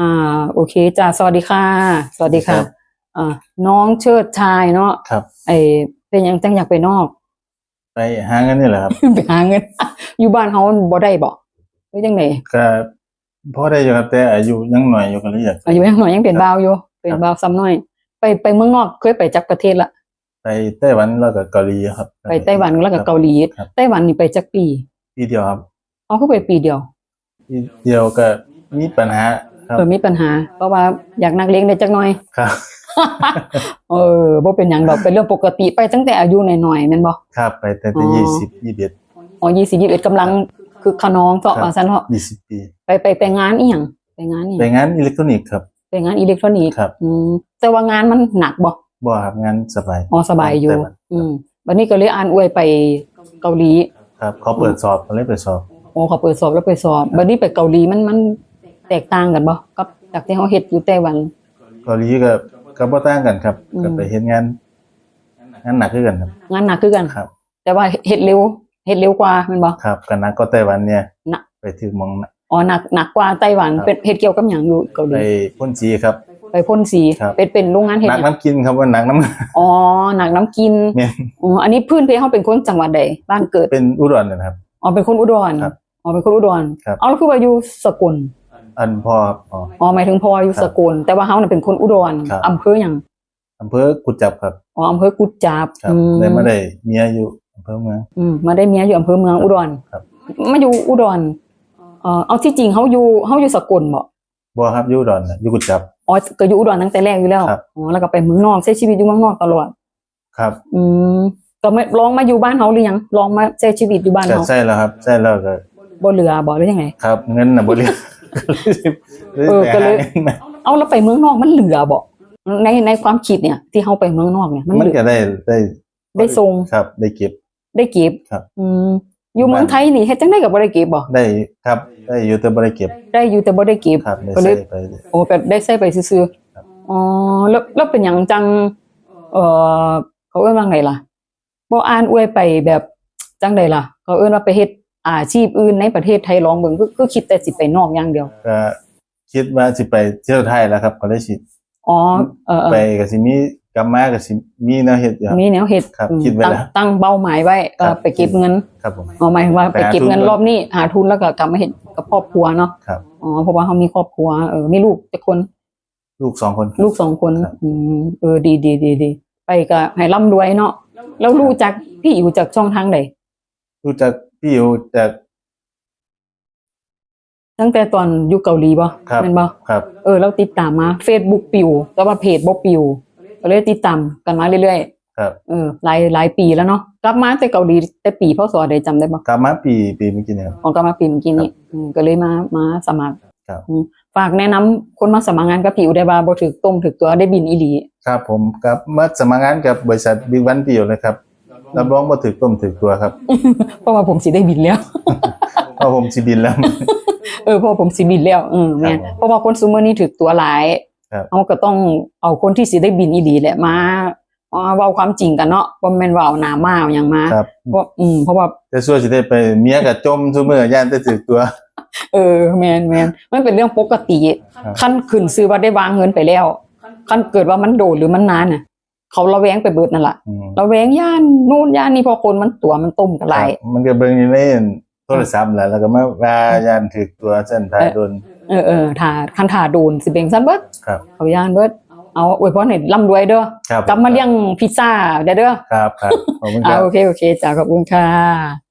อ่า โอเคจ้าสวัสดีค่ะ สวัสดีค่ะครับ อ่าน้องเชิดชายเนาะครับ ไอเป็นหยังจังอยากไปนอก ไปหาเงินนี่แหละครับไปหาเงิน อยู่บ้านเขาบ่ได้บ่หรือจังไดก็พอได้อยู่ครับแต่อายุยังหน่อยอยู่กันเลยอยากอายุยังน้อยยังเป็นบ่าวอยู่เป็นบ่าวซ้ำน้อย ไปไปเมืองนอกเคยไปจักประเทศละไปไต้หวันแล้วก็เกาหลีครับ ไปไต้หวันแล้วก็ครับเกาหลีครับ ไต้หวันนี่ไปจักปีปีเดียวครับเขาก็ไปปีเดียว ปีเดียวก็มีปัญหาครับ เออมีปัญหา เพราะว่าอยากนักเลงได้จักหน่อยครับ เออบ่เป็นหยังดอกเป็นเรื่องปกติไปตั้งแต่อายุน้อยๆแม่นบ่ครับไปแต่อ๋แต่อยี่สิบยี่สิบเอ็ด อ๋อ20 21กำลังคือขนองเถาะครับ ว่าซั่นเถาะยี่สิบปีไปไปไปงานอีหยังไปงานอีหไปยังงานอิเล็กทรอนิกส์ครับไปงานอิเล็กทรอนิกส์ครับอืมแต่ว่างานมันหนักบ่บ่ครับงานสบาย อ๋อสบายอยู่ไต้หวันอืมวันนี้ก็เลยอ่านอวยไปเกาหลี ครับเขาเปิดสอบเขาเลยเปิดสอบ โอ้เขาเปิดสอบแล้วไปสอบ บัดนี้ไปเกาหลีมันมัน แตกต่างกันบ่กับจากที่เขาเฮ็ดอยู่ไต้หวันเกาหลีก็ก็บ่ต่างกันครับอืมก็ไปเฮ็ดงานงานหนักคือกันครับ งานหนักคือกันครับ แต่ว่าเฮ็ดเร็วเฮ็ดเร็วกว่าแม่นบ่ครับก็หนักก็ไต้หวันเนี่ยหนักไปถึงหมองนะอ๋อหนักหนักกว่าไต้หวันครับเป็นเฮ็ดเกี่ยวกับหยังอยู่เกาหไปลีพ่นสีครับ ไปพ่นสีครับเป็นเป็นโรงงานเฮ็ดหนักหยังน้ำกินครับว่าหนักน้ำอ๋อหนักน้ำกินเนี่ยอ๋ออันนี้พื้นเพเขาเป็นคนจังหวัดใดบ้านเกิดเป็นอุดรนะครับอ๋อเป็นคนอุดรครับอ๋อเป็นคนอุดรครับเอาแล้วคือว่าอยู่สกล อันพ่อครับพ่ออ๋อหมายถึงพ่ออยู่ครับสกลแต่ว่าเขาน่ะเป็นคนอุดรครับอำเภอหยังอำเภอกุดจับครับอ๋ออำเภอกุดจาบครับอืมได้มาได้เมียอยู่อำเภอเมืองอืมมาได้เมียอยู่อำเภอเมืองอุดรครับมาอยู่อุดรเอ่อเอาที่จริงเขาอยู่เขาอยู่สกลบ่บ่ครับอยู่อุดรน่ะอยู่กุดจับอ๋อก็อยู่อุดรตั้งแต่แรกอยู่แล้วครับอ๋อแล้วก็ไปเมืองนอกใช้ชีวิตอยู่เมืองนอกตลอดครับ อืมก็ไม่ลองมาอยู่บ้านเขาหรือยังลองมาใช้ชีวิตอยู่บ้านก็เขาใช่แล้วครับใช่แล้วก็บ่เหลือบ่หรือยังไงครับเงินน่ะบ่เหลือ เออก็เลยไปหางินมาเอาแล้วไปเมืองนอกมันเหลือบ่ในในความคิดเนี่ย ที่เขาไปเมืองนอกเนี่ย มันมันเหลือก็ได้ได้ได้ทรงครับ ได้เก็บ ได้เก็บครับ อืมอยู่เมืองไทยนี่เฮ็ดจังได๋ก็บ่ได้เก็บบ่ได้ครับ ได้อยู่แต่บ่ได้เก็บ ได้อยู่แต่บ่ได้เก็บครับได้ก็เลใส่ยไปโอ้แบบได้ใส่ไปซื่อครับๆอ๋อแล้วแล้วเป็นหยังจัง เอ่อเขาเอิ้นว่าไงล่ะบ่อ่านอวยไปแบบจังไดล่ะ เขาเอิ้นว่าไปเฮ็ด อาชีพอื่นในประเทศไทยลองเบิ่งคือคือคิดแต่สิไปนอกอย่างเดียวก็คิดว่าสิไปเที่ยวไทยแล้วครับก็เลยสิอ๋อเออเอไปอก็สิมีกลับมาก็สิมีแนวเฮ็ดอยู่ครับมีแนวเฮ็ดครับอืมคิดไว้ตั้งแล้วตั้งเป้าหมายไว้ก็ครับไปเก็บเงินครับผมอ๋อหมายถึงว่าไปไปหาเก็บทุนเงินก่อนรอบนี้หาทุนแล้วก็กลับมาเฮ็ดกับครอบครัวเนาะครับอ๋อเพราะว่าเขามีครอบครัวเออมีลูกจักคน ลูกสองคน ลูกสองคนครับอืมเออดีดีดีดีไปก็ให้ร่ำรวยเนาะแล้วรู้จักพี่อยู่จากช่องทางไหนรู้จัก พี่อยู่จาก ตั้งแต่ตอนอยู่เกาหลีบ่ครับแม่นบ่ครับ เออเราติดตามมา Facebook ปิวแต่ว่าเพจบ่ปิวก็เลยติดตามกันมาเรื่อยครับ ๆเออหลายหลายปีแล้วเนาะกลับมาแต่เกาหลีแต่ปีพศใดจำได้บ่กลับมาปีปีเมื่อกี้เนี่ยครับออกกลับมาปีเมื่อกี้นี้อืมก็เลยมามาสมัครครับ อืมฝากแนะนำคนมาสมัครงานกับผิวได้ว่าบ่ถึกต้มถึกตัวได้บินอีหลี ครับผมกับมาสมัครงานกับบริษัทบิ๊กวันปีอยู่เลยครับ รับรองว่าถือต้มถือตัวครับ เพราะว่าผมสิได้บินแล้ว เพราะผมสิบินแล้ว เออเพราะว่าผมสิบินแล้วอืมแม่นครับผมเพราะว่าคนซูเมอร์นี่ถึกตัวหลายครับเขาก็ต้องเอาคนที่สิได้บินอีหลีแหละมามาเว้าความจริงกันเนาะบ่แม่นว่าเอาหน้ามาเอาหยังมาครับเพราะอืมเพราะว่าแต่ส่วนสิได้ไปเมียกับจมซุมื้อย่านแต่ถือตัว เออแม่นแม่นมันเป็นเรื่องปกติครับขั้นขึ้นซื้อว่าได้วางเงินไปแล้วขั้นเกิดว่ามันโดดหรือมันนานน่ะ เขาระแวงไปเบิดนั่นล่ะอืมระแวงย่านนู่นย่านนี่พอคนมันตัวมันต้มกันหลายครับมันก็เบิ่งอยู่ในโทรศัพท์แหละแล้วก็มาว่าย่านถือตัวเส้นทายโดนเออเออถ้าคันถ้าโดนสิเบงซันเบิดครับเขาย่านเบิดเอาอวยพรให้ร่ำรวยเด้อครับกลับมาเลี้ยงพิซซ่าเด้อเด้อครับครับขอบคุณคอ่ารับโอเคโอเคจ้าขอบคุณค่ะ